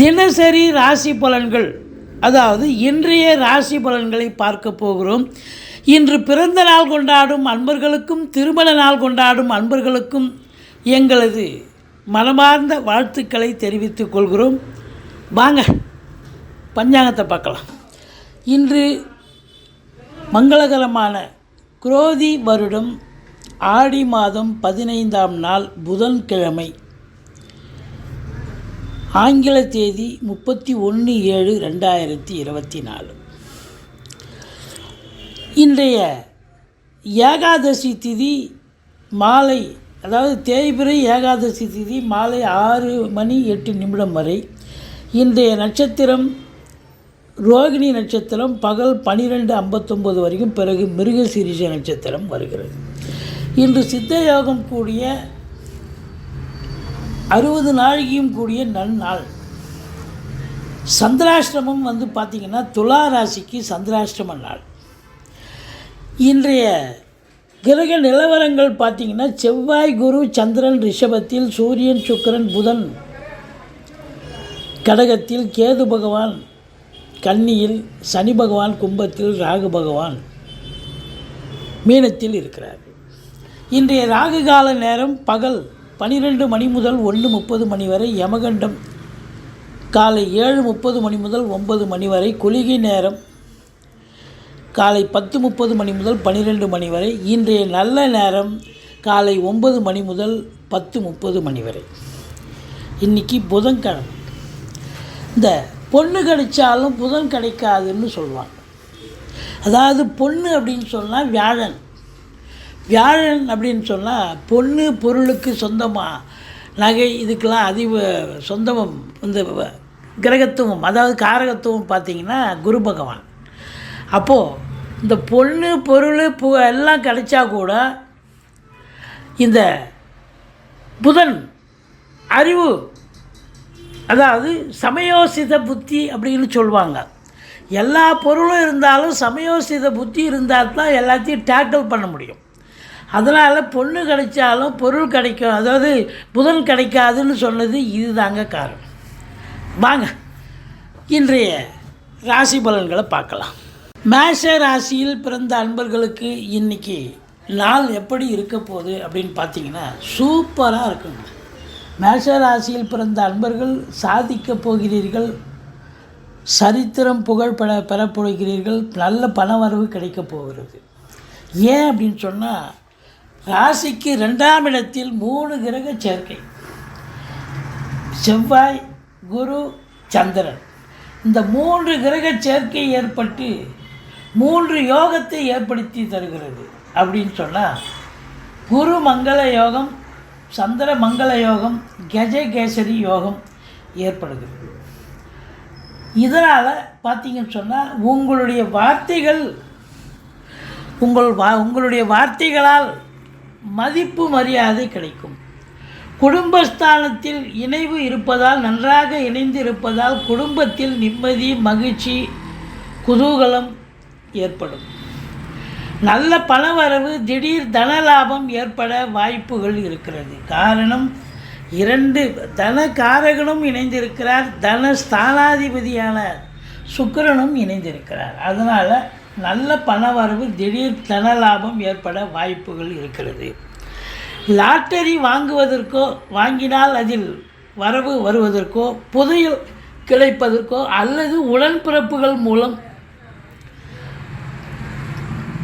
தினசரி ராசி பலன்கள் அதாவது இன்றைய ராசி பலன்களை பார்க்க போகிறோம். இன்று பிறந்த நாள் கொண்டாடும் அன்பர்களுக்கும் திருமண நாள் கொண்டாடும் அன்பர்களுக்கும் எங்களது மனமார்ந்த வாழ்த்துக்களை தெரிவித்துக் கொள்கிறோம். வாங்க பஞ்சாங்கத்தை பார்க்கலாம். இன்று மங்களகரமான குரோதி வருடம் ஆடி மாதம் பதினைந்தாம் நாள் புதன்கிழமை. ஆங்கில தேதி முப்பத்தி ஒன்று ஏழு ரெண்டாயிரத்தி இருபத்தி நாலு. இன்றைய ஏகாதசி திதி மாலை அதாவது தேய்பிறை ஏகாதசி திதி மாலை ஆறு மணி எட்டு நிமிடம் வரை. இன்றைய நட்சத்திரம் ரோகிணி நட்சத்திரம் பகல் பனிரெண்டு ஐம்பத்தொம்போது வரைக்கும் பிறகு மிருகசீரிஷ நட்சத்திரம் வருகிறது. இன்று சித்த யோகம் கூடிய அறுபது நாழிகையும் கூடிய நன்னாள். சந்திராஷ்டிரமம் வந்து பார்த்திங்கன்னா துலா ராசிக்கு சந்திராஷ்டிரம நாள். இன்றைய கிரக நிலவரங்கள் பார்த்திங்கன்னா செவ்வாய் குரு சந்திரன் ரிஷபத்தில் சூரியன் சுக்கிரன் புதன் கடகத்தில் கேது பகவான் கன்னியில் சனி பகவான் கும்பத்தில் ராகு பகவான் மீனத்தில் இருக்கிறார். இன்றைய ராகு கால நேரம் பகல் பனிரெண்டு மணி முதல் ஒன்று முப்பது மணி வரை யமகண்டம். காலை ஏழு முப்பது மணி முதல் ஒன்பது மணி வரை குளிகை நேரம். காலை பத்து முப்பது மணி முதல் பன்னிரெண்டு மணி வரை இன்றைய நல்ல நேரம் காலை ஒன்பது மணி முதல் பத்து முப்பது மணி வரை. இன்றைக்கி புதன்கிழமை. இந்த பொண்ணு கிடைச்சாலும் புதன் கிடைக்காதுன்னு சொல்லுவாங்க. அதாவது பொண்ணு அப்படின்னு சொன்னால் வியாழன். வியாழன் அப்படின்னு சொன்னால் பொண்ணு பொருளுக்கு சொந்தமாக நகை இதுக்கெல்லாம் அதிக சொந்தம் இந்த கிரகத்துவம் அதாவது காரகத்துவம் பார்த்திங்கன்னா குரு பகவான். அப்போது இந்த பொண்ணு பொருள் பு எல்லாம் கிடைச்சா கூட இந்த புதன் அறிவு அதாவது சமயோசித புத்தி அப்படின்னு சொல்லுவாங்க. எல்லா பொருளும் இருந்தாலும் சமயோசித புத்தி இருந்தால் தான் எல்லாத்தையும் டேக்கிள் பண்ண முடியும். அதனால் பொண்ணு கிடைச்சாலும் பொருள் கிடைக்கும். அதாவது புதன் கிடைக்காதுன்னு சொன்னது இதுதாங்க காரணம். வாங்க இன்றைய ராசி பலன்களை பார்க்கலாம். மேஷ ராசியில் பிறந்த அன்பர்களுக்கு இன்றைக்கி நாள் எப்படி இருக்க போகுது அப்படின்னு பார்த்தீங்கன்னா சூப்பராக இருக்குங்க. மேஷ ராசியில் பிறந்த அன்பர்கள் சாதிக்கப் போகிறீர்கள் சரித்திரம் புகழ் பெற பெறப்போகிறீர்கள் நல்ல பணவரவு கிடைக்கப் போகிறது. ஏன் அப்படின்னு சொன்னால் ராசிக்கு ரெண்டாம் இடத்தில் மூணு கிரக சேர்க்கை. செவ்வாய் குரு சந்திரன். இந்த மூன்று கிரக சேர்க்கை ஏற்பட்டு மூன்று யோகத்தை ஏற்படுத்தி தருகிறது அப்படின்னு சொன்னால் குரு மங்கள யோகம் சந்திர மங்கள யோகம் கஜகேசரி யோகம் ஏற்படுகிறது. இதனால் பார்த்தீங்கன்னு சொன்னால் உங்களுடைய வார்த்தைகள் உங்கள் வா உங்களுடைய வார்த்தைகளால் மதிப்பு மரியாதை கிடைக்கும். குடும்பஸ்தானத்தில் இணைவு இருப்பதால் நன்றாக இணைந்து இருப்பதால் குடும்பத்தில் நிம்மதி மகிழ்ச்சி குதூகலம் ஏற்படும். நல்ல பணவரவு திடீர் தன லாபம் ஏற்பட வாய்ப்புகள் இருக்கிறது. காரணம் இரண்டு தன காரகனும் இணைந்திருக்கிறார் தன ஸ்தானாதிபதியான சுக்கிரனும் இணைந்திருக்கிறார். அதனால் நல்ல பணவரவு திடீர் தன லாபம் ஏற்பட வாய்ப்புகள் இருக்கிறது. லாட்டரி வாங்குவதற்கோ வாங்கினால் அதில் வரவு வருவதற்கோ புதையல் கிடைப்பதற்கோ அல்லது உடன்பிறப்புகள் மூலம்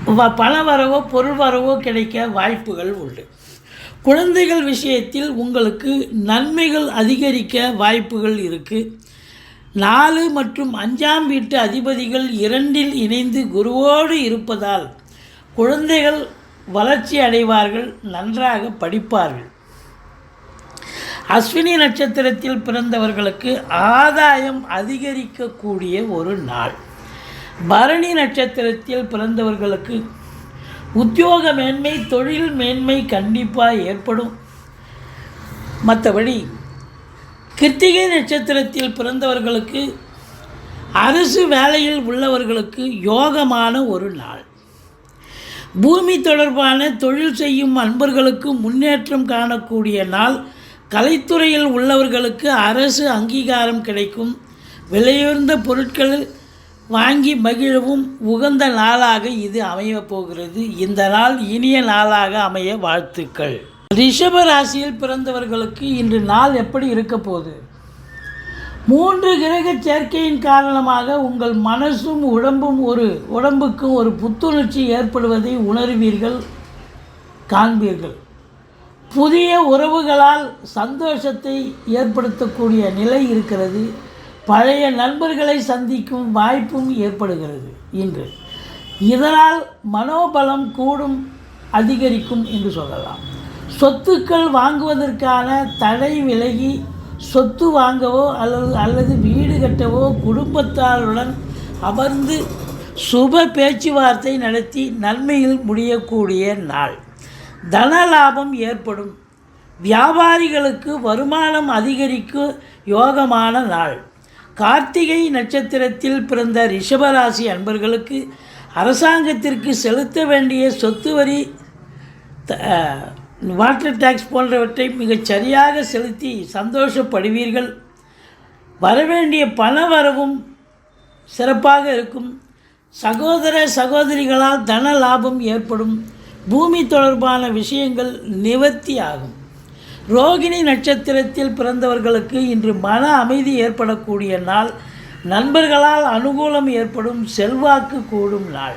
வ- பண வரவோ பொருள் வரவோ கிடைக்க வாய்ப்புகள் உண்டு. குழந்தைகள் விஷயத்தில் உங்களுக்கு நன்மைகள் அதிகரிக்க வாய்ப்புகள் இருக்குது நாலு மற்றும் அஞ்சாம் வீட்டு அதிபதிகள் இரண்டில் இணைந்து குருவோடு இருப்பதால் குழந்தைகள் வளர்ச்சி அடைவார்கள் நன்றாக படிப்பார்கள். அஸ்வினி நட்சத்திரத்தில் பிறந்தவர்களுக்கு ஆதாயம் அதிகரிக்கக்கூடிய ஒரு நாள். பரணி நட்சத்திரத்தில் பிறந்தவர்களுக்கு உத்தியோக மேன்மை தொழில் மேன்மை கண்டிப்பாக ஏற்படும். மற்றபடி கிருத்திகை நட்சத்திரத்தில் பிறந்தவர்களுக்கு அரசு வேலையில் உள்ளவர்களுக்கு யோகமான ஒரு நாள். பூமி தொடர்பான தொழில் செய்யும் அன்பர்களுக்கு முன்னேற்றம் காணக்கூடிய நாள். கலைத்துறையில் உள்ளவர்களுக்கு அரசு அங்கீகாரம் கிடைக்கும். விலையுயர்ந்த பொருட்கள் வாங்கி மகிழவும் உகந்த நாளாக இது அமையப் போகிறது. இந்த நாள் இனிய நாளாக அமைய வாழ்த்துக்கள். ரிஷப ராசியில் பிறந்தவர்களுக்கு இன்று நாள் எப்படி இருக்க போகுது? மூன்று கிரக சேர்க்கையின் காரணமாக உங்கள் மனசும் உடம்பும் ஒரு உடம்புக்கும் ஒரு புத்துணர்ச்சி ஏற்படுவதை உணர்வீர்கள் காண்பீர்கள். புதிய உறவுகளால் சந்தோஷத்தை ஏற்படுத்தக்கூடிய நிலை இருக்கிறது. பழைய நண்பர்களை சந்திக்கும் வாய்ப்பும் ஏற்படுகிறது இன்று. இதனால் மனோபலம் கூடும் அதிகரிக்கும் என்று சொல்லலாம். சொத்துக்கள் வாங்குவதற்கான தடை விலகி சொத்து வாங்கவோ அல்லது அல்லது வீடு கட்டவோ குடும்பத்தாருடன் அமர்ந்து சுப பேச்சுவார்த்தை நடத்தி நன்மையில் முடியக்கூடிய நாள். தன லாபம் ஏற்படும். வியாபாரிகளுக்கு வருமானம் அதிகரிக்க யோகமான நாள். கார்த்திகை நட்சத்திரத்தில் பிறந்த ரிஷபராசி அன்பர்களுக்கு அரசாங்கத்திற்கு செலுத்த வேண்டிய சொத்து வரி த- வாட்டர் டேக்ஸ் போன்றவற்றை மிகச் சரியாக செலுத்தி சந்தோஷப்படுவீர்கள். வரவேண்டிய பண வரவும் சிறப்பாக இருக்கும். சகோதர சகோதரிகளால் தன லாபம் ஏற்படும். பூமி தொடர்பான விஷயங்கள் நிவர்த்தி ஆகும். ரோகிணி நட்சத்திரத்தில் பிறந்தவர்களுக்கு இன்று மன அமைதி ஏற்படக்கூடிய நாள். நண்பர்களால் அனுகூலம் ஏற்படும் செல்வாக்கு கூடும் நாள்.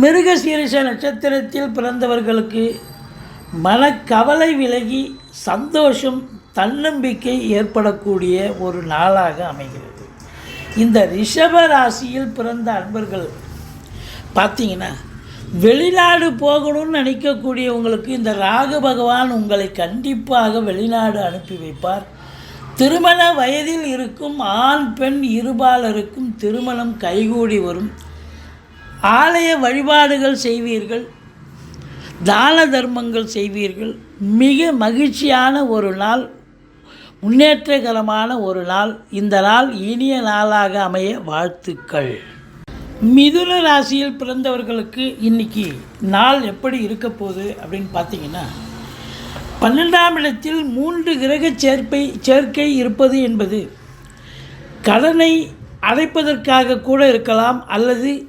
மிருகசீரிஷ நட்சத்திரத்தில் பிறந்தவர்களுக்கு மனக்கவலை விலகி சந்தோஷம் தன்னம்பிக்கை ஏற்படக்கூடிய ஒரு நாளாக அமைகிறது. இந்த ரிஷப ராசியில் பிறந்த அன்பர்கள் பார்த்தீங்கன்னா வெளிநாடு போகணும்னு நினைக்கக்கூடியவங்களுக்கு இந்த ராகு பகவான் உங்களை கண்டிப்பாக வெளிநாடு அனுப்பி வைப்பார். திருமண வயதில் இருக்கும் ஆண் பெண் இருபாலருக்கும் திருமணம் கைகூடி வரும். ஆலய வழிபாடுகள் செய்வீர்கள். தான தர்மங்கள் செய்வீர்கள். மிக மகிழ்ச்சியான ஒரு நாள் முன்னேற்றகரமான ஒரு நாள். இந்த நாள் இனிய நாளாக அமைய வாழ்த்துக்கள். மிதுன ராசியில் பிறந்தவர்களுக்கு இன்னைக்கு நாள் எப்படி இருக்க போகுது அப்படின்னு பார்த்தீங்கன்னா பன்னெண்டாம் இடத்தில் மூன்று கிரக சேர்ப்பை சேர்க்கை இருப்பது என்பது கடனை அடைப்பதற்காக கூட இருக்கலாம் அல்லது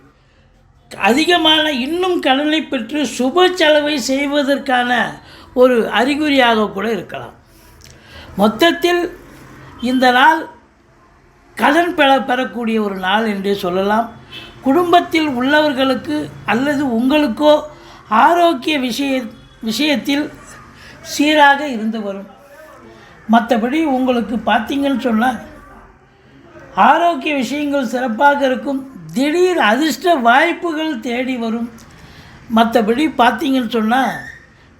அதிகமான இன்னும் கடனை பெற்று சுப செலவை செய்வதற்கான ஒரு அறிகுறியாக கூட இருக்கலாம். மொத்தத்தில் இந்த நாள் கடன் பெற பெறக்கூடிய ஒரு நாள் என்றே சொல்லலாம். குடும்பத்தில் உள்ளவர்களுக்கு அல்லது உங்களுக்கோ ஆரோக்கிய விஷய விஷயத்தில் சீராக இருந்து வரும். மற்றபடி உங்களுக்கு பார்த்தீங்கன்னு சொன்னால் ஆரோக்கிய விஷயங்கள் சிறப்பாக இருக்கும். திடீர் அதிர்ஷ்ட வாய்ப்புகள் தேடி வரும். மற்றபடி பார்த்தீங்கன்னு சொன்னால்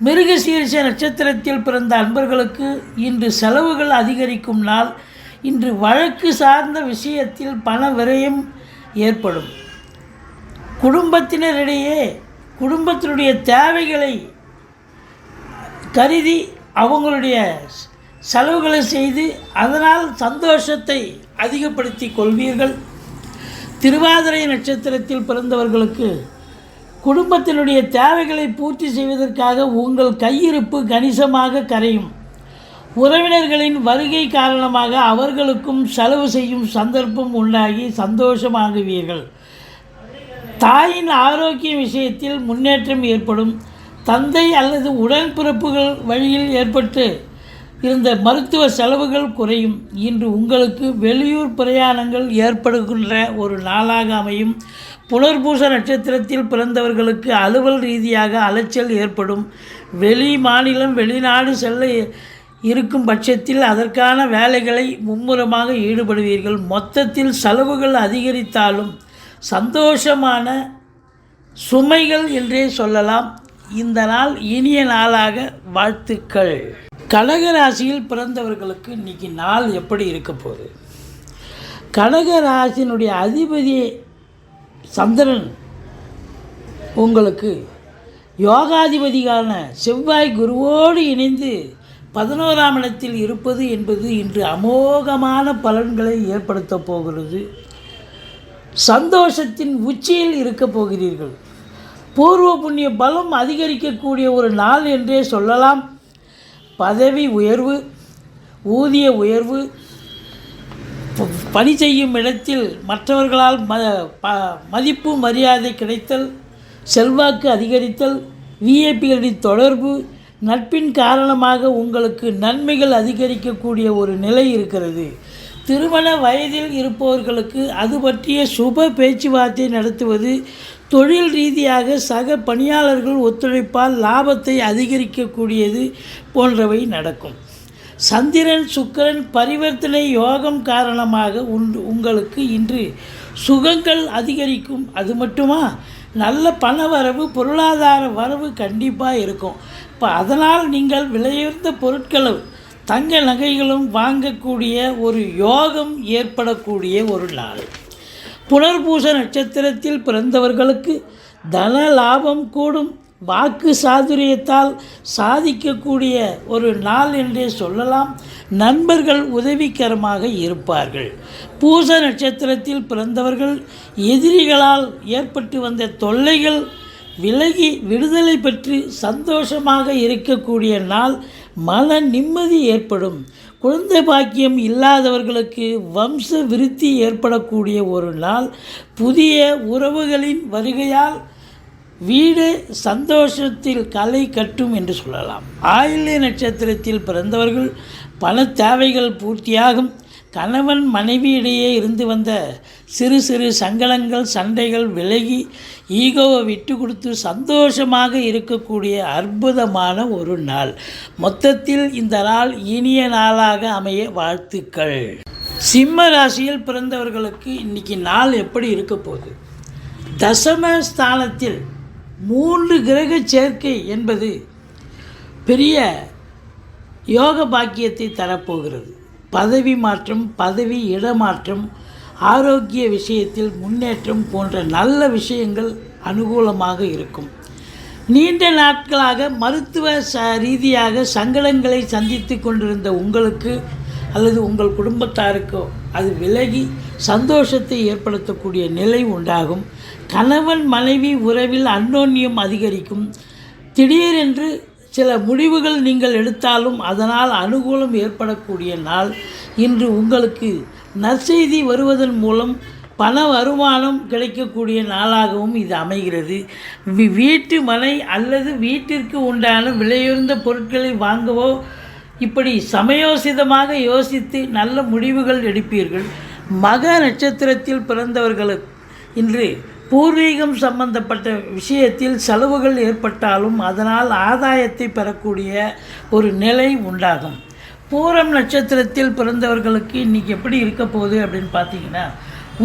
மிருகசீரிச நட்சத்திரத்தில் பிறந்த அன்பர்களுக்கு இன்று செலவுகள் அதிகரிக்கும் நாள். இன்று வழக்கு சார்ந்த விஷயத்தில் பண விரயம் ஏற்படும். குடும்பத்தினரிடையே குடும்பத்தினுடைய தேவைகளை கருதி அவங்களுடைய செலவுகளை செய்து அதனால் சந்தோஷத்தை அதிகப்படுத்தி கொள்வீர்கள். திருவாதிரை நட்சத்திரத்தில் பிறந்தவர்களுக்கு குடும்பத்தினுடைய தேவைகளை பூர்த்தி செய்வதற்காக உங்கள் கையிருப்பு கணிசமாக கரையும். உறவினர்களின் வருகை காரணமாக அவர்களுக்கும் செலவு செய்யும் சந்தர்ப்பம் உண்டாகி சந்தோஷமாகுவீர்கள். தாயின் ஆரோக்கிய விஷயத்தில் முன்னேற்றம் ஏற்படும். தந்தை அல்லது உடன்பிறப்புகள் வழியில் ஏற்பட்டு இருந்த மருத்துவ செலவுகள் குறையும். இன்று உங்களுக்கு வெளியூர் பிரயாணங்கள் ஏற்படுகின்ற ஒரு நாளாக அமையும். புனர்பூச நட்சத்திரத்தில் பிறந்தவர்களுக்கு அலுவல் ரீதியாக அலைச்சல் ஏற்படும். வெளி மாநிலம் வெளிநாடு செல்ல இருக்கும் பட்சத்தில் அதற்கான வேலைகளை மும்முரமாக ஈடுபடுவீர்கள். மொத்தத்தில் செலவுகள் அதிகரித்தாலும் சந்தோஷமான சுமைகள் என்றே சொல்லலாம். இந்த நாள் இனிய நாளாக வாழ்த்துக்கள். கடகராசியில் பிறந்தவர்களுக்கு இன்னைக்கு நாள் எப்படி இருக்க போகுது? கடகராசினுடைய அதிபதி சந்திரன் உங்களுக்கு யோகாதிபதியான செவ்வாய் குருவோடு இணைந்து பதினோராம் இடத்தில் இருப்பது என்பது இன்று அமோகமான பலன்களை ஏற்படுத்தப் போகிறது. சந்தோஷத்தின் உச்சியில் இருக்கப் போகிறீர்கள். பூர்வ புண்ணிய பலம் அதிகரிக்கக்கூடிய ஒரு நாள் என்றே சொல்லலாம். பதவி உயர்வு ஊதிய உயர்வு பணி செய்யும் இடத்தில் மற்றவர்களால் ம ப மதிப்பு மரியாதை கிடைத்தல் செல்வாக்கு அதிகரித்தல் விஐபிகளின் தொடர்பு நட்பின் காரணமாக உங்களுக்கு நன்மைகள் அதிகரிக்கக்கூடிய ஒரு நிலை இருக்கிறது. திருமண வயதில் இருப்பவர்களுக்கு அது பற்றிய சுப பேச்சுவார்த்தை நடத்துவது தொழில் ரீதியாக சக பணியாளர்கள் ஒத்துழைப்பால் லாபத்தை அதிகரிக்கக்கூடியது போன்றவை நடக்கும். சந்திரன் சுக்கிரன் பரிவர்த்தனை யோகம் காரணமாக உண்டு உங்களுக்கு இன்று சுகங்கள் அதிகரிக்கும். அது மட்டுமா? நல்ல பண வரவு பொருளாதார வரவு கண்டிப்பாக இருக்கும். இப்போ அதனால் நீங்கள் விலையுயர்ந்த பொருட்களும் தங்க நகைகளும் வாங்கக்கூடிய ஒரு யோகம் ஏற்படக்கூடிய ஒரு நாள். புனர்பூச நட்சத்திரத்தில் பிறந்தவர்களுக்கு தன லாபம் கூடும். வாக்கு சாதுரியத்தால் சாதிக்கக்கூடிய ஒரு நாள் என்றே சொல்லலாம். நண்பர்கள் உதவிகரமாக இருப்பார்கள். பூச நட்சத்திரத்தில் பிறந்தவர்கள் எதிரிகளால் ஏற்பட்டு வந்த தொல்லைகள் விலகி விடுதலை பெற்று சந்தோஷமாக இருக்கக்கூடிய நாள் மன நிம்மதி ஏற்படும். குழந்தை பாக்கியம் இல்லாதவர்களுக்கு வம்ச விருத்தி ஏற்படக்கூடிய ஒரு நாள். புதிய உறவுகளின் வருகையால் வீடு சந்தோஷத்தில் கலை கட்டும் என்று சொல்லலாம். ஆயில்ய நட்சத்திரத்தில் பிறந்தவர்கள் பண தேவைகள் பூர்த்தியாகும். கணவன் மனைவியிடையே இருந்து வந்த சிறு சிறு சங்கடங்கள் சண்டைகள் விலகி ஈகோவை விட்டு கொடுத்து சந்தோஷமாக இருக்கக்கூடிய அற்புதமான ஒரு நாள். மொத்தத்தில் இந்த நாள் இனிய நாளாக அமைய வாழ்த்துக்கள். சிம்ம ராசியில் பிறந்தவர்களுக்கு இன்னைக்கு நாள் எப்படி இருக்க போகுது? தசம ஸ்தானத்தில் மூன்று கிரக சேர்க்கை என்பது பெரிய யோக பாக்கியத்தை தரப்போகிறது. பதவி மாற்றம் பதவி இடமாற்றம் ஆரோக்கிய விஷயத்தில் முன்னேற்றம் போன்ற நல்ல விஷயங்கள் அனுகூலமாக இருக்கும். நீண்ட நாட்களாக மருத்துவ ச ரீதியாக சங்கடங்களை சந்தித்து கொண்டிருந்த உங்களுக்கு அல்லது உங்கள் குடும்பத்தாருக்கோ அது விலகி சந்தோஷத்தை ஏற்படுத்தக்கூடிய நிலை உண்டாகும். கணவன் மனைவி உறவில் அன்னோன்யம் அதிகரிக்கும். திடீரென்று சில முடிவுகள் நீங்கள் எடுத்தாலும் அதனால் அனுகூலம் ஏற்படக்கூடிய நாள் இன்று உங்களுக்கு நற்செய்தி வருவதன் மூலம் பண வருமானம் கிடைக்கக்கூடிய நாளாகவும் இது அமைகிறது. வீட்டு மனை அல்லது வீட்டிற்கு உண்டான விலையுயர்ந்த பொருட்களை வாங்கவோ இப்படி சமயோசிதமாக யோசித்து நல்ல முடிவுகள் எடுப்பீர்கள். மக நட்சத்திரத்தில் பிறந்தவர்களுக்கு இன்று பூர்வீகம் சம்பந்தப்பட்ட விஷயத்தில் செலவுகள் ஏற்பட்டாலும் அதனால் ஆதாயத்தை பெறக்கூடிய ஒரு நிலை உண்டாகும். பூரம் நட்சத்திரத்தில் பிறந்தவர்களுக்கு இன்றைக்கி எப்படி இருக்க போகுது அப்படின்னு பார்த்தீங்கன்னா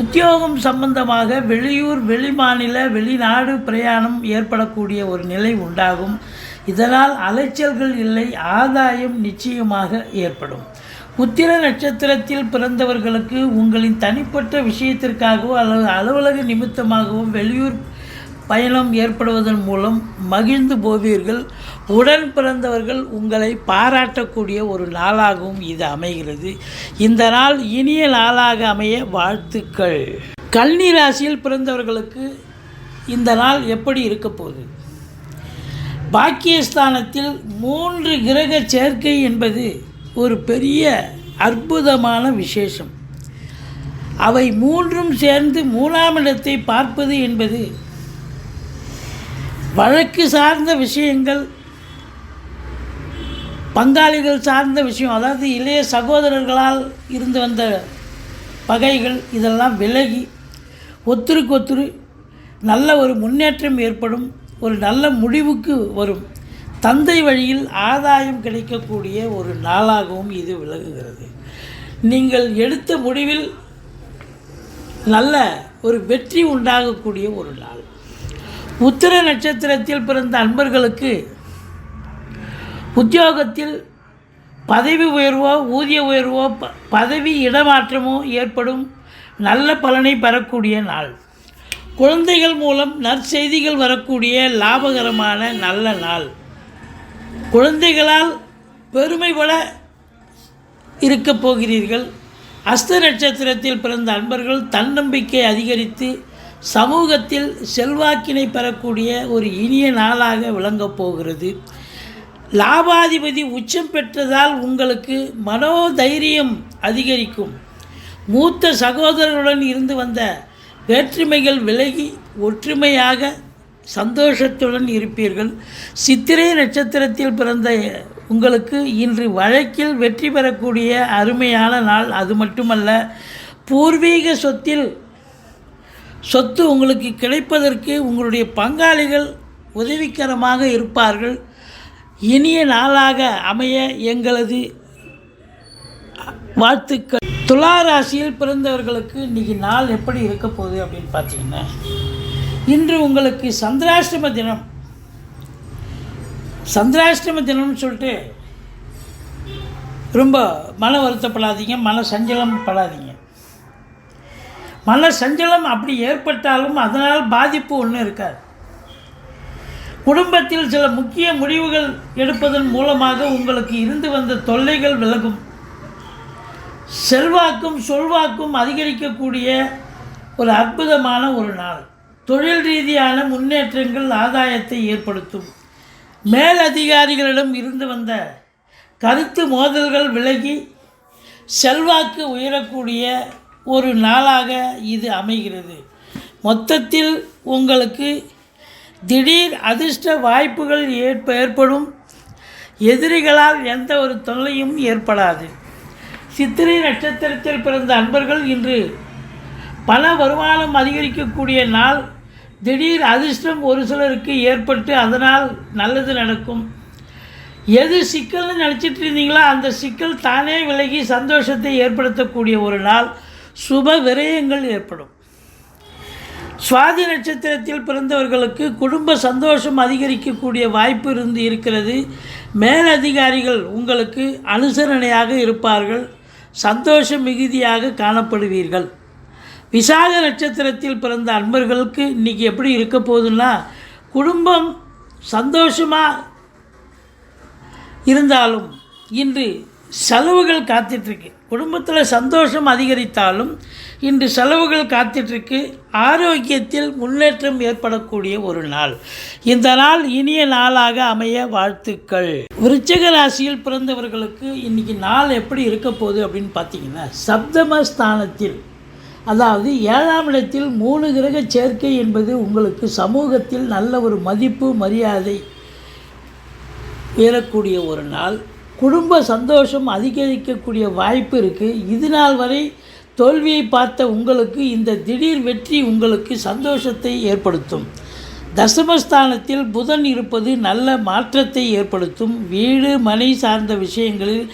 உத்தியோகம் சம்பந்தமாக வெளியூர் வெளிமாநில வெளிநாடு பிரயாணம் ஏற்படக்கூடிய ஒரு நிலை உண்டாகும். இதனால் அலைச்சல்கள் இல்லை ஆதாயம் நிச்சயமாக ஏற்படும். உத்திர நட்சத்திரத்தில் பிறந்தவர்களுக்கு உங்களின் தனிப்பட்ட விஷயத்திற்காகவோ அல்லது அலுவலக நிமித்தமாகவோ வெளியூர் பயணம் ஏற்படுவதன் மூலம் மகிழ்ந்து போவீர்கள். உடன் பிறந்தவர்கள் உங்களை பாராட்டக்கூடிய ஒரு நாளாகவும் இது அமைகிறது. இந்த நாள் இனிய நாளாக அமைய வாழ்த்துக்கள். கன்னி ராசியில் பிறந்தவர்களுக்கு இந்த நாள் எப்படி இருக்க போகுது? பாக்கியஸ்தானத்தில் மூன்று கிரக சேர்க்கை என்பது ஒரு பெரிய அற்புதமான விசேஷம். அவை மூன்றும் சேர்ந்து மூணாம் இடத்தை பார்ப்பது என்பது வழக்கு சார்ந்த விஷயங்கள் பங்காளிகள் சார்ந்த விஷயம் அதாவது இளைய சகோதரர்களால் இருந்து வந்த பகைகள் இதெல்லாம் விலகி ஒத்துருக்கு ஒத்துரு நல்ல ஒரு முன்னேற்றம் ஏற்படும் ஒரு நல்ல முடிவுக்கு வரும். தந்தை வழியில் ஆதாயம் கிடைக்கக்கூடிய ஒரு நாளாகவும் இது விலகுகிறது நீங்கள் எடுத்த முடிவில் நல்ல ஒரு வெற்றி உண்டாகக்கூடிய ஒரு நாள். உத்திர நட்சத்திரத்தில் பிறந்த அன்பர்களுக்கு உத்தியோகத்தில் பதவி உயர்வோ ஊதிய உயர்வோ ப- பதவி இடமாற்றமோ ஏற்படும் நல்ல பலனை பெறக்கூடிய நாள். குழந்தைகள் மூலம் நற்செய்திகள் வரக்கூடிய லாபகரமான நல்ல நாள். குழந்தைகளால் பெருமைபட இருக்கப் போகிறீர்கள். அஸ்த நட்சத்திரத்தில் பிறந்த அன்பர்கள் தன்னம்பிக்கை அதிகரித்து சமூகத்தில் செல்வாக்கினை பெறக்கூடிய ஒரு இனிய நாளாக விளங்கப் போகிறது. லாபாதிபதி உச்சம் பெற்றதால் உங்களுக்கு மனோதைரியம் அதிகரிக்கும். மூத்த சகோதரருடன் இருந்து வந்த வேற்றுமைகள் விலகி ஒற்றுமையாக சந்தோஷத்துடன் இருப்பீர்கள். சித்திரை நட்சத்திரத்தில் பிறந்த உங்களுக்கு இன்று வழக்கில் வெற்றி பெறக்கூடிய அருமையான நாள் அது மட்டுமல்ல பூர்வீக சொத்தில் சொத்து உங்களுக்கு கிடைப்பதற்கு உங்களுடைய பங்காளிகள் உதவிகரமாக இருப்பார்கள். இனிய நாளாக அமைய எங்களது வாழ்த்துக்கள். துலா ராசியில் பிறந்தவர்களுக்கு இன்றைக்கி நாள் எப்படி இருக்க போகுது அப்படின்னு பார்த்தீங்கன்னா இன்று உங்களுக்கு சந்திராஷ்டம தினம். சந்திராஷ்டம தினம்னு சொல்லிட்டு ரொம்ப மன வருத்தப்படாதீங்க மன சஞ்சலம் படாதீங்க. மன சஞ்சலம் அப்படி ஏற்பட்டாலும் அதனால் பாதிப்பு ஒன்றும் இருக்காது. குடும்பத்தில் சில முக்கிய முடிவுகள் எடுப்பதன் மூலமாக உங்களுக்கு இருந்து வந்த தொல்லைகள் விலகும். செல்வாக்கும் சொல்வாக்கும் அதிகரிக்கக்கூடிய ஒரு அற்புதமான ஒரு நாள். தொழில் ரீதியான முன்னேற்றங்கள் ஆதாயத்தை ஏற்படுத்தும். மேலதிகாரிகளிடம் இருந்து வந்த கருத்து மோதல்கள் விலகி செல்வாக்கு உயரக்கூடிய ஒரு நாளாக இது அமைகிறது. மொத்தத்தில் உங்களுக்கு திடீர் அதிர்ஷ்ட வாய்ப்புகள் ஏற்ப ஏற்படும். எதிரிகளால் எந்த ஒரு தொல்லையும் ஏற்படாது. சித்திரை நட்சத்திரத்தில் பிறந்த அன்பர்கள் இன்று பண வருமானம் அதிகரிக்கக்கூடிய நாள் திடீர் அதிர்ஷ்டம் ஒரு சிலருக்கு ஏற்பட்டு அதனால் நல்லது நடக்கும். எது சிக்கல்னு நினச்சிட்டு இருந்தீங்களோ அந்த சிக்கல் தானே விலகி சந்தோஷத்தை ஏற்படுத்தக்கூடிய ஒரு நாள். சுப விரயங்கள் ஏற்படும். சுவாதி நட்சத்திரத்தில் பிறந்தவர்களுக்கு குடும்ப சந்தோஷம் அதிகரிக்கக்கூடிய வாய்ப்பு இருந்து இருக்கிறது. மேலதிகாரிகள் உங்களுக்கு அனுசரணையாக இருப்பார்கள். சந்தோஷம் மிகுதியாக காணப்படுவீர்கள். விசாக நட்சத்திரத்தில் பிறந்த அன்பர்களுக்கு இன்றைக்கி எப்படி இருக்க போகுதுன்னா குடும்பம் சந்தோஷமாக இருந்தாலும் இன்று செலவுகள் காத்துட்ருக்கு குடும்பத்தில் சந்தோஷம் அதிகரித்தாலும் இன்று செலவுகள் காத்துட்ருக்கு ஆரோக்கியத்தில் முன்னேற்றம் ஏற்படக்கூடிய ஒரு நாள். இந்த நாள் இனிய நாளாக அமைய வாழ்த்துக்கள். விருச்சக ராசியில் பிறந்தவர்களுக்கு இன்றைக்கி நாள் எப்படி இருக்க போகுது அப்படின்னு பார்த்தீங்கன்னா சப்தம ஸ்தானத்தில் அதாவது ஏழாம் இடத்தில் மூணு கிரக சேர்க்கை என்பது உங்களுக்கு சமூகத்தில் நல்ல ஒரு மதிப்பு மரியாதை உயரக்கூடிய ஒரு நாள். குடும்ப சந்தோஷம் அதிகரிக்கக்கூடிய வாய்ப்பு இருக்குது இது நாள் வரை தோல்வியை பார்த்த உங்களுக்கு இந்த திடீர் வெற்றி உங்களுக்கு சந்தோஷத்தை ஏற்படுத்தும். தசமஸ்தானத்தில் புதன் இருப்பது நல்ல மாற்றத்தை ஏற்படுத்தும். வீடு மனை சார்ந்த விஷயங்களில்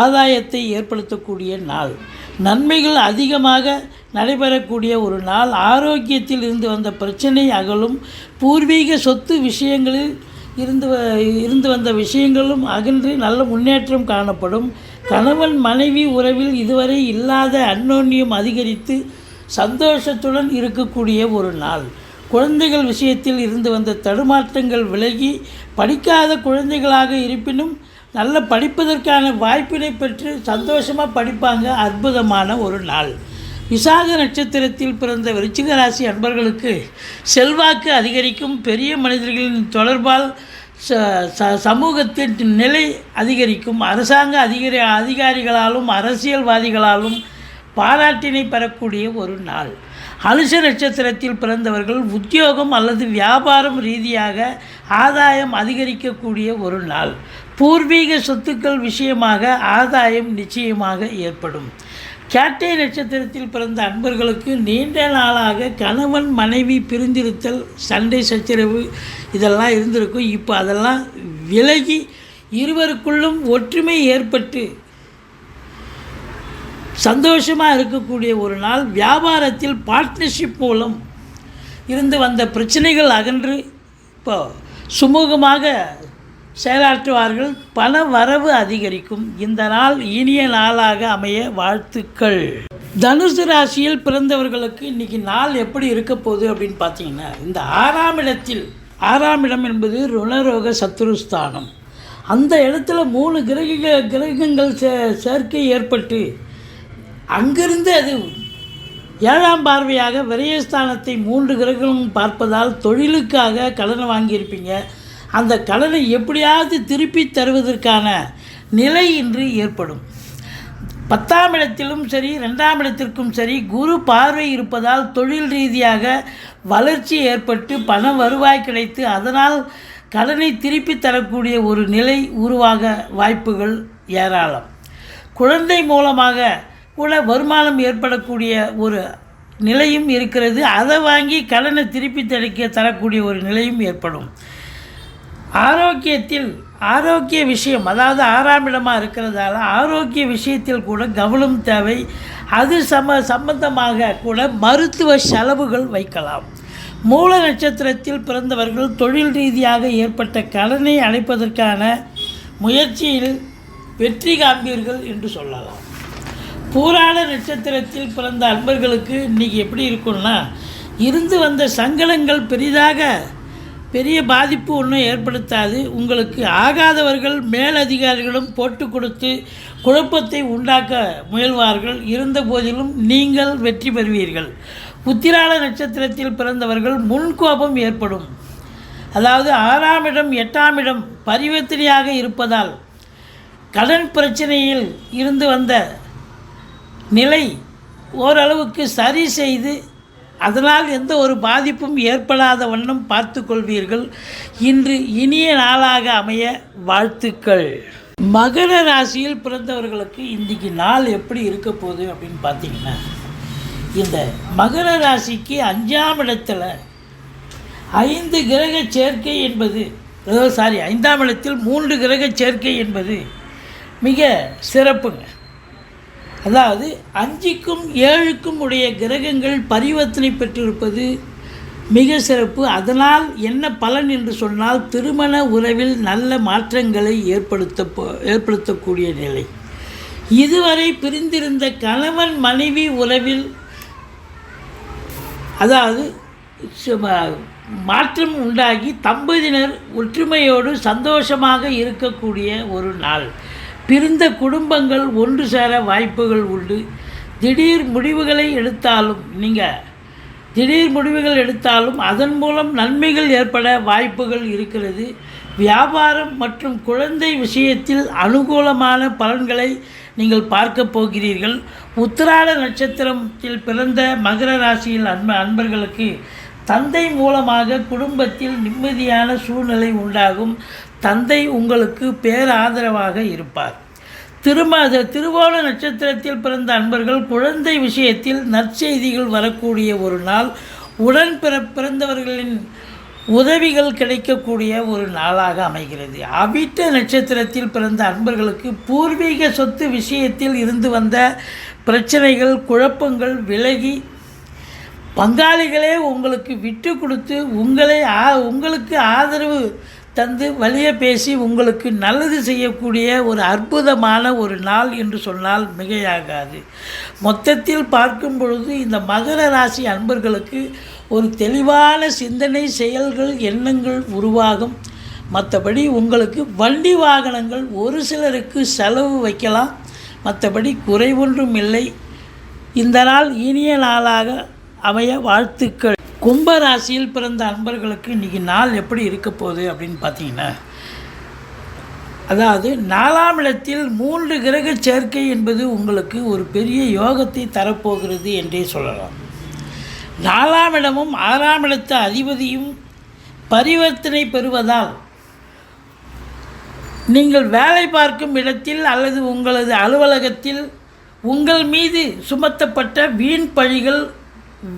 ஆதாயத்தை ஏற்படுத்தக்கூடிய நாள். நன்மைகள் அதிகமாக நடைபெறக்கூடிய ஒரு நாள் ஆரோக்கியத்தில் இருந்து வந்த பிரச்சனை அகலும். பூர்வீக சொத்து விஷயங்களில் இருந்து வ- இருந்து வந்த விஷயங்களும் அகன்று நல்ல முன்னேற்றம் காணப்படும். கணவன் மனைவி உறவில் இதுவரை இல்லாத அன்னோன்யம் அதிகரித்து சந்தோஷத்துடன் இருக்கக்கூடிய ஒரு நாள். குழந்தைகள் விஷயத்தில் இருந்து வந்த தடுமாற்றங்கள் விலகி படிக்காத குழந்தைகளாக இருப்பினும் நல்ல படிப்பதற்கான வாய்ப்பினை பெற்று சந்தோஷமாக படிப்பாங்க அற்புதமான ஒரு நாள். விசாக நட்சத்திரத்தில் பிறந்த விருச்சிக ராசி அன்பர்களுக்கு செல்வாக்கு அதிகரிக்கும். பெரிய மனிதர்களின் தொடர்பால் ச ச- சமூகத்தின் நிலை அதிகரிக்கும். அரசாங்க அதிகாரி அதிகாரிகளாலும் அரசியல்வாதிகளாலும் பாராட்டினை பெறக்கூடிய ஒரு நாள். அனுஷ நட்சத்திரத்தில் பிறந்தவர்கள் உத்தியோகம் அல்லது வியாபாரம் ரீதியாக ஆதாயம் அதிகரிக்கக்கூடிய ஒரு நாள். பூர்வீக சொத்துக்கள் விஷயமாக ஆதாயம் நிச்சயமாக ஏற்படும். கேட்டை நட்சத்திரத்தில் பிறந்த அன்பர்களுக்கு நீண்ட நாளாக கணவன் மனைவி பிரிந்திருத்தல் சண்டை சச்சரவு இதெல்லாம் இருந்திருக்கும். இப்போ அதெல்லாம் விலகி இருவருக்குள்ளும் ஒற்றுமை ஏற்பட்டு சந்தோஷமாக இருக்கக்கூடிய ஒரு நாள். வியாபாரத்தில் பார்ட்னர்ஷிப் மூலம் இருந்து வந்த பிரச்சனைகள் அகன்று இப்போ சுமூகமாக செயலாற்றுவார்கள். பண வரவு அதிகரிக்கும். இந்த நாள் இனிய நாளாக அமைய வாழ்த்துக்கள். தனுசு ராசியில் பிறந்தவர்களுக்கு இன்னைக்கு நாள் எப்படி இருக்க போகுது அப்படின்னு பார்த்தீங்கன்னா இந்த ஆறாம் இடத்தில் ஆறாம் இடம் என்பது ருணரோக சத்துருஸ்தானம். அந்த இடத்துல மூணு கிரக கிரகங்கள் சே சேர்க்கை ஏற்பட்டு அங்கிருந்து அது ஏழாம் பார்வையாக விரயஸ்தானத்தை மூன்று கிரகங்களும் பார்ப்பதால் தொழிலுக்காக கடனை வாங்கியிருப்பீங்க. அந்த கடனை எப்படியாவது திருப்பி தருவதற்கான நிலை இன்று ஏற்படும். பத்தாம் இடத்திலும் சரி ரெண்டாம் இடத்திற்கும் சரி குரு பார்வை இருப்பதால் தொழில் ரீதியாக வளர்ச்சி ஏற்பட்டு பண வருவாய் கிடைத்து அதனால் கடனை திருப்பி தரக்கூடிய ஒரு நிலை உருவாக வாய்ப்புகள் ஏராளம். குழந்தை மூலமாக கூட வருமானம் ஏற்படக்கூடிய ஒரு நிலையும் இருக்கிறது. அதை வாங்கி கடனை திருப்பி தரக்க தரக்கூடிய ஒரு நிலையும் ஏற்படும். ஆரோக்கியத்தில் ஆரோக்கிய விஷயம் அதாவது ஆறாம் இடமாக இருக்கிறதால ஆரோக்கிய விஷயத்தில் கூட கவனம் தேவை. அது சம சம்பந்தமாக கூட மருத்துவ செலவுகள் வைக்கலாம். மூல நட்சத்திரத்தில் பிறந்தவர்கள் தொழில் ரீதியாக ஏற்பட்ட கடனை அடைப்பதற்கான முயற்சியில் வெற்றி காண்பீர்கள் என்று சொல்லலாம். பூராட நட்சத்திரத்தில் பிறந்த அன்பர்களுக்கு இன்றைக்கி எப்படி இருக்கும்னா இருந்து வந்த சங்கடங்கள் பெரிதாக பெரிய பாதிப்பு ஒன்றும் ஏற்படுத்தாது. உங்களுக்கு ஆகாதவர்கள் மேலதிகாரிகளும் போட்டு கொடுத்து குழப்பத்தை உண்டாக்க முயல்வார்கள். இருந்த போதிலும் நீங்கள் வெற்றி பெறுவீர்கள். உத்திராட நட்சத்திரத்தில் பிறந்தவர்கள் முன்கோபம் ஏற்படும். அதாவது ஆறாம் இடம் எட்டாம் இடம் பரிவர்த்தனையாக இருப்பதால் கடன் பிரச்சனையில் இருந்து வந்த நிலை ஓரளவுக்கு சரி செய்து அதனால் எந்த ஒரு பாதிப்பும் ஏற்படாத வண்ணம் பார்த்து கொள்வீர்கள். இன்று இனிய நாளாக அமைய வாழ்த்துக்கள். மகர ராசியில் பிறந்தவர்களுக்கு இன்றைக்கு நாள் எப்படி இருக்க போகுது அப்படின்னு பார்த்தீங்கன்னா இந்த மகர ராசிக்கு அஞ்சாம் இடத்துல ஐந்து கிரக சேர்க்கை என்பது சாரி ஐந்தாம் இடத்தில் மூன்று கிரக சேர்க்கை என்பது மிக சிறப்புங்க. அதாவது அஞ்சுக்கும் ஏழுக்கும் உடைய கிரகங்கள் பரிவர்த்தனை பெற்றிருப்பது மிக சிறப்பு. அதனால் என்ன பலன் என்று சொன்னால் திருமண உறவில் நல்ல மாற்றங்களை ஏற்படுத்த ஏற்படுத்தக்கூடிய நிலை. இதுவரை பிரிந்திருந்த கணவன் மனைவி உறவில் அதாவது மாற்றம் உண்டாகி தம்பதியினர் ஒற்றுமையோடு சந்தோஷமாக இருக்கக்கூடிய ஒரு நாள். பிரிந்த குடும்பங்கள் ஒன்று சேர வாய்ப்புகள் உண்டு. திடீர் முடிவுகளை எடுத்தாலும் நீங்கள் திடீர் முடிவுகள் எடுத்தாலும் அதன் மூலம் நன்மைகள் ஏற்பட வாய்ப்புகள் இருக்கிறது. வியாபாரம் மற்றும் குழந்தை விஷயத்தில் அனுகூலமான பலன்களை நீங்கள் பார்க்க போகிறீர்கள். உத்திராட நட்சத்திரத்தில் பிறந்த மகர ராசியில் அன்ப அன்பர்களுக்கு தந்தை மூலமாக குடும்பத்தில் நிம்மதியான சூழ்நிலை உண்டாகும். தந்தை உங்களுக்கு பேராதரவாக இருப்பார். திரும திருவோண நட்சத்திரத்தில் பிறந்த அன்பர்கள் குழந்தை விஷயத்தில் நற்செய்திகள் வரக்கூடிய ஒரு நாள் உடன் பிற பிறந்தவர்களின் உதவிகள் கிடைக்கக்கூடிய ஒரு நாளாக அமைகிறது. அவிட்ட நட்சத்திரத்தில் பிறந்த அன்பர்களுக்கு பூர்வீக சொத்து விஷயத்தில் இருந்து வந்த பிரச்சனைகள் குழப்பங்கள் விலகி பங்காளிகளே உங்களுக்கு விட்டு கொடுத்து உங்களை ஆ உங்களுக்கு ஆதரவு தந்து வழிய பேசி உங்களுக்கு நல்லது செய்யக்கூடிய ஒரு அற்புதமான ஒரு நாள் என்று சொன்னால் மிகையாகாது. மொத்தத்தில் பார்க்கும் பொழுது இந்த மகர ராசி அன்பர்களுக்கு ஒரு தெளிவான சிந்தனை செயல்கள் எண்ணங்கள் உருவாகும். மற்றபடி உங்களுக்கு வண்டி வாகனங்கள் ஒரு சிலருக்கு செலவு வைக்கலாம். மற்றபடி குறைவொன்றும் இல்லை. இந்த நாள் இனிய நாளாக அமைய வாழ்த்துக்கள். கும்பராசியில் பிறந்த அன்பர்களுக்கு இன்றைக்கி நாள் எப்படி இருக்க போகுது அப்படின்னு பார்த்தீங்கன்னா அதாவது நாலாம் இடத்தில் மூன்று கிரக சேர்க்கை என்பது உங்களுக்கு ஒரு பெரிய யோகத்தை தரப்போகிறது என்றே சொல்லலாம். நாலாம் இடமும் ஆறாம் இடத்து அதிபதியும் பரிவர்த்தனை பெறுவதால் நீங்கள் வேலை பார்க்கும் இடத்தில் அல்லது உங்களது அலுவலகத்தில் உங்கள் மீது சுமத்தப்பட்ட வீண் பழிகள்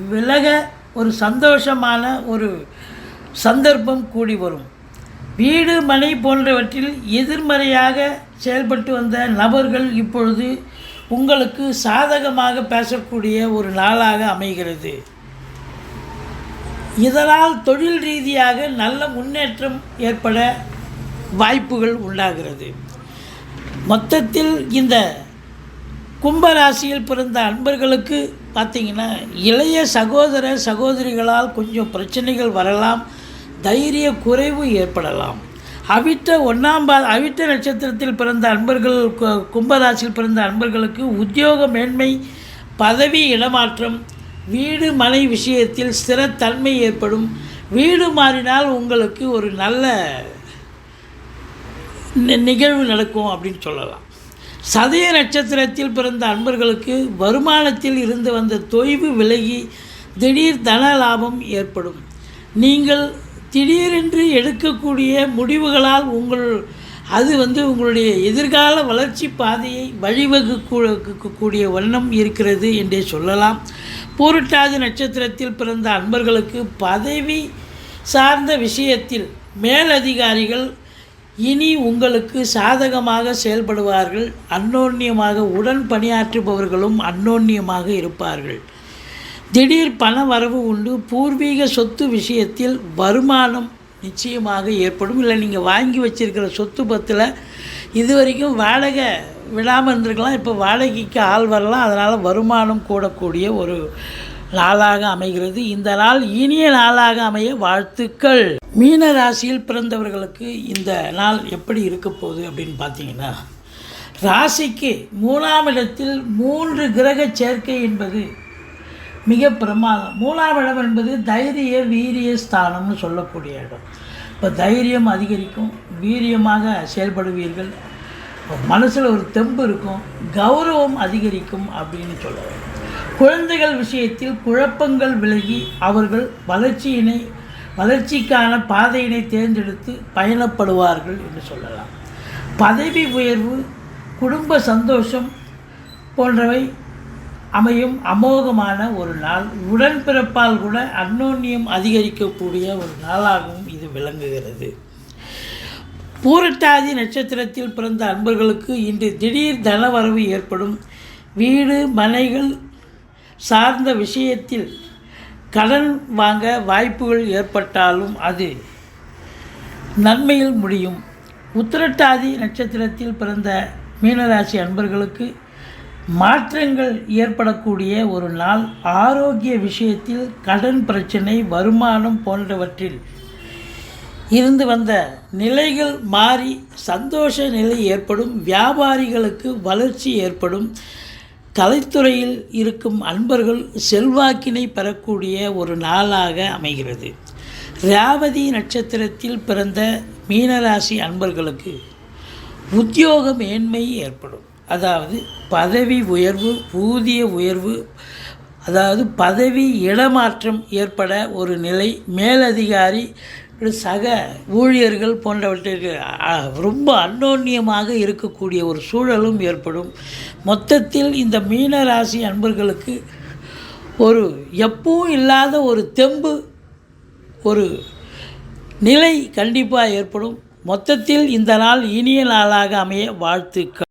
விலக ஒரு சந்தோஷமான ஒரு சந்தர்ப்பம் கூடி வரும். வீடு மனை போன்றவற்றில் எதிர்மறையாக செயல்பட்டு வந்த நபர்கள் இப்பொழுது உங்களுக்கு சாதகமாக பேசக்கூடிய ஒரு நாளாக அமைகிறது. இதனால் தொழில் ரீதியாக நல்ல முன்னேற்றம் ஏற்பட வாய்ப்புகள் உண்டாகிறது. மொத்தத்தில் இந்த கும்பராசியில் பிறந்த அன்பர்களுக்கு பார்த்திங்கன்னா இளைய சகோதர சகோதரிகளால் கொஞ்சம் பிரச்சனைகள் வரலாம் தைரிய குறைவு ஏற்படலாம். அவிட்ட ஒன்றாம் பா அவிட்ட நட்சத்திரத்தில் பிறந்த அன்பர்கள் கும்பராசியில் பிறந்த அன்பர்களுக்கு உத்தியோக மேன்மை பதவி இடமாற்றம் வீடு மனை விஷயத்தில் ஸ்திரத்தன்மை ஏற்படும். வீடு மாறினால் உங்களுக்கு ஒரு நல்ல நி- நிகழ்வு நடக்கும் அப்படின்னு சொல்லலாம். சதய நட்சத்திரத்தில் பிறந்த அன்பர்களுக்கு வருமானத்தில் இருந்து வந்த தொய்வு விலகி திடீர் தன லாபம் ஏற்படும். நீங்கள் திடீரென்று எடுக்கக்கூடிய முடிவுகளால் உங்கள் அது வந்து உங்களுடைய எதிர்கால வளர்ச்சி பாதையை வழிவகுக்கக்கூடிய வண்ணம் இருக்கிறது என்றே சொல்லலாம். பூரட்டாதி நட்சத்திரத்தில் பிறந்த அன்பர்களுக்கு பதவி சார்ந்த விஷயத்தில் மேலதிகாரிகள் இனி உங்களுக்கு சாதகமாக செயல்படுவார்கள் அன்னோன்யமாக உடன் பணியாற்றுபவர்களும் அன்னோன்யமாக இருப்பார்கள். திடீர் பண வரவு உண்டு பூர்வீக சொத்து விஷயத்தில் வருமானம் நிச்சயமாக ஏற்படும். இல்லை நீங்கள் வாங்கி வச்சிருக்கிற சொத்து பத்தில் இது வரைக்கும் வாடகை விடாமல் இருந்திருக்கலாம் இப்போ வாடகைக்கு ஆள் வரலாம் அதனால் வருமானம் கூடக்கூடிய ஒரு நாளாக அமைகிறது. இந்த நாள் இனிய நாளாக அமைய வாழ்த்துக்கள். மீன ராசியில் பிறந்தவர்களுக்கு இந்த நாள் எப்படி இருக்க போகுது அப்படின்னு பார்த்தீங்கன்னா ராசிக்கு மூணாம் இடத்தில் மூன்று கிரக சேர்க்கை என்பது மிக பிரமாதம். மூணாம் இடம் என்பது தைரிய வீரிய ஸ்தானம்னு சொல்லக்கூடிய இடம். இப்போ தைரியம் அதிகரிக்கும் வீரியமாக செயல்படுவீர்கள். மனசில் ஒரு தெம்பு இருக்கும் கௌரவம் அதிகரிக்கும் அப்படின்னு சொல்லலாம் குழந்தைகள் விஷயத்தில் குழப்பங்கள் விலகி அவர்கள் வளர்ச்சியினை வளர்ச்சிக்கான பாதையினை தேர்ந்தெடுத்து பயணப்படுவார்கள் என்று சொல்லலாம். பதவி உயர்வு குடும்ப சந்தோஷம் போன்றவை அமையும் அமோகமான ஒரு நாள். உடன்பிறப்பால் கூட அன்னோன்யம் அதிகரிக்கக்கூடிய ஒரு நாளாகவும் இது விளங்குகிறது. பூரட்டாதி நட்சத்திரத்தில் பிறந்த அன்பர்களுக்கு இன்று திடீர் தனவரவு ஏற்படும். வீடு மனைகள் சார்ந்த விஷயத்தில் கடன் வாங்க வாய்ப்புகள் ஏற்பட்டாலும் அது நன்மையில் முடியும். உத்திரட்டாதி நட்சத்திரத்தில் பிறந்த மீனராசி அன்பர்களுக்கு மாற்றங்கள் ஏற்படக்கூடிய ஒரு நாள். ஆரோக்கிய விஷயத்தில் கடன் பிரச்சனை வருமானம் போன்றவற்றில் இருந்து வந்த நிலைகள் மாறி சந்தோஷ நிலை ஏற்படும். வியாபாரிகளுக்கு வளர்ச்சி ஏற்படும். கலைத்துறையில் இருக்கும் அன்பர்கள் செல்வாக்கினை பெறக்கூடிய ஒரு நாளாக அமைகிறது. ராவதி நட்சத்திரத்தில் பிறந்த மீனராசி அன்பர்களுக்கு உத்தியோக மேன்மை ஏற்படும். அதாவது பதவி உயர்வு ஊதிய உயர்வு அதாவது பதவி இடமாற்றம் ஏற்பட ஒரு நிலை மேலதிகாரி சக ஊழியர்கள் போன்றவற்றிற்கு ரொம்ப அன்னோன்யமாக இருக்கக்கூடிய ஒரு சூழலும் ஏற்படும். மொத்தத்தில் இந்த மீன ராசி அன்பர்களுக்கு ஒரு எப்பவும் இல்லாத ஒரு தெம்பு ஒரு நிலை கண்டிப்பாக ஏற்படும். மொத்தத்தில் இந்த நாள் இனிய நாளாக அமைய வாழ்த்துக்கள்.